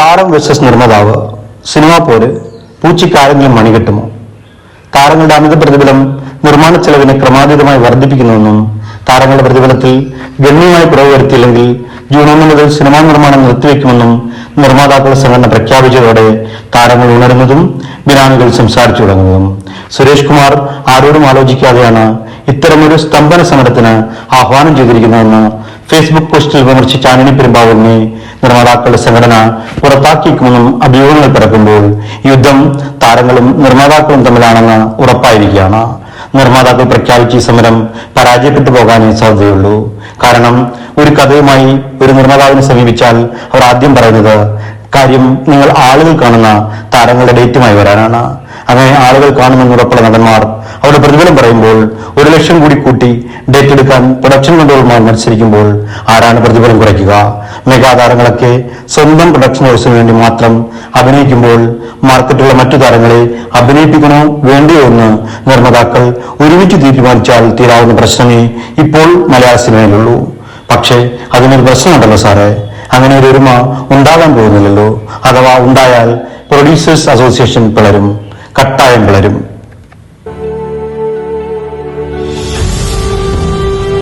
താരം വെസസ് നിർമ്മാതാവ്. സിനിമ പോലെ പൂച്ചിക്കാരെങ്കിലും മണി കിട്ടുമോ? താരങ്ങളുടെ അമിത പ്രതിഫലം നിർമ്മാണ ചെലവിനെ ക്രമാതീതമായി വർദ്ധിപ്പിക്കുന്നുവെന്നും താരങ്ങളുടെ പ്രതിഫലത്തിൽ ഗണ്യമായി കുറവ് വരുത്തിയില്ലെങ്കിൽ ജൂൺ ഒന്ന് മുതൽ സിനിമാ നിർമ്മാണം നിർത്തിവെക്കുമെന്നും നിർമ്മാതാക്കളുടെ സംഘടന പ്രഖ്യാപിച്ചതോടെ താരങ്ങൾ ഉണരുന്നതും ബിനാമികൾ സംസാരിച്ചു തുടങ്ങുന്നതും. സുരേഷ് കുമാർ ആരോടും ആലോചിക്കാതെയാണ് ഇത്തരമൊരു സ്തംഭന സമരത്തിന് ആഹ്വാനം ചെയ്തിരിക്കുന്നതെന്ന് ഫേസ്ബുക്ക് പോസ്റ്റിൽ വിമർശിച്ച ആന്റണി പെരുമ്പാവൂരിനെ നിർമ്മാതാക്കളുടെ സംഘടന പുറത്താക്കിയേക്കുമെന്നും അഭിയോഗങ്ങൾ പിറക്കുമ്പോൾ യുദ്ധം താരങ്ങളും നിർമ്മാതാക്കളും തമ്മിലാണെന്ന് ഉറപ്പായിരിക്കുകയാണ്. നിർമ്മാതാക്കൾ പ്രഖ്യാപിച്ച ഈ സമരം പരാജയപ്പെട്ടു പോകാനേ സാധ്യതയുള്ളൂ. കാരണം ഒരു കഥയുമായി ഒരു നിർമ്മാതാവിനെ സമീപിച്ചാൽ അവർ ആദ്യം പറയുന്നത് കാര്യം നിങ്ങൾ ആളുകൾ കാണുന്ന താരങ്ങളുടെ ഡേറ്റുമായി വരാനാണ്. അങ്ങനെ ആളുകൾ കാണുമെന്ന് ഉറപ്പുള്ള നടന്മാർ അവരുടെ പ്രതിഫലം പറയുമ്പോൾ ഒരു ലക്ഷം കൂടി കൂട്ടി ഡേറ്റ് എടുക്കാൻ പ്രൊഡക്ഷൻ കൺട്രോളുമായി മത്സരിക്കുമ്പോൾ ആരാണ് പ്രതിഫലം കുറയ്ക്കുക? മെഗാ താരങ്ങളൊക്കെ സ്വന്തം പ്രൊഡക്ഷൻ ഹൗസിന് വേണ്ടി മാത്രം അഭിനയിക്കുമ്പോൾ മാർക്കറ്റുള്ള മറ്റു താരങ്ങളെ അഭിനയിപ്പിക്കണോ വേണ്ടയോ എന്ന് നിർമ്മാതാക്കൾ ഒരുമിച്ച് തീരുമാനിച്ചാൽ തീരാവുന്ന പ്രശ്നമേ ഇപ്പോൾ മലയാള സിനിമയിലുള്ളൂ. പക്ഷേ അതിനൊരു പ്രശ്നമുണ്ടല്ലോ സാറേ. അങ്ങനെ ഒരു ഒരുമ ഉണ്ടാകാൻ പോകുന്നില്ലല്ലോ. അഥവാ ഉണ്ടായാൽ പ്രൊഡ്യൂസേഴ്സ് അസോസിയേഷൻ പിളരും കട്ടായം പിളരും.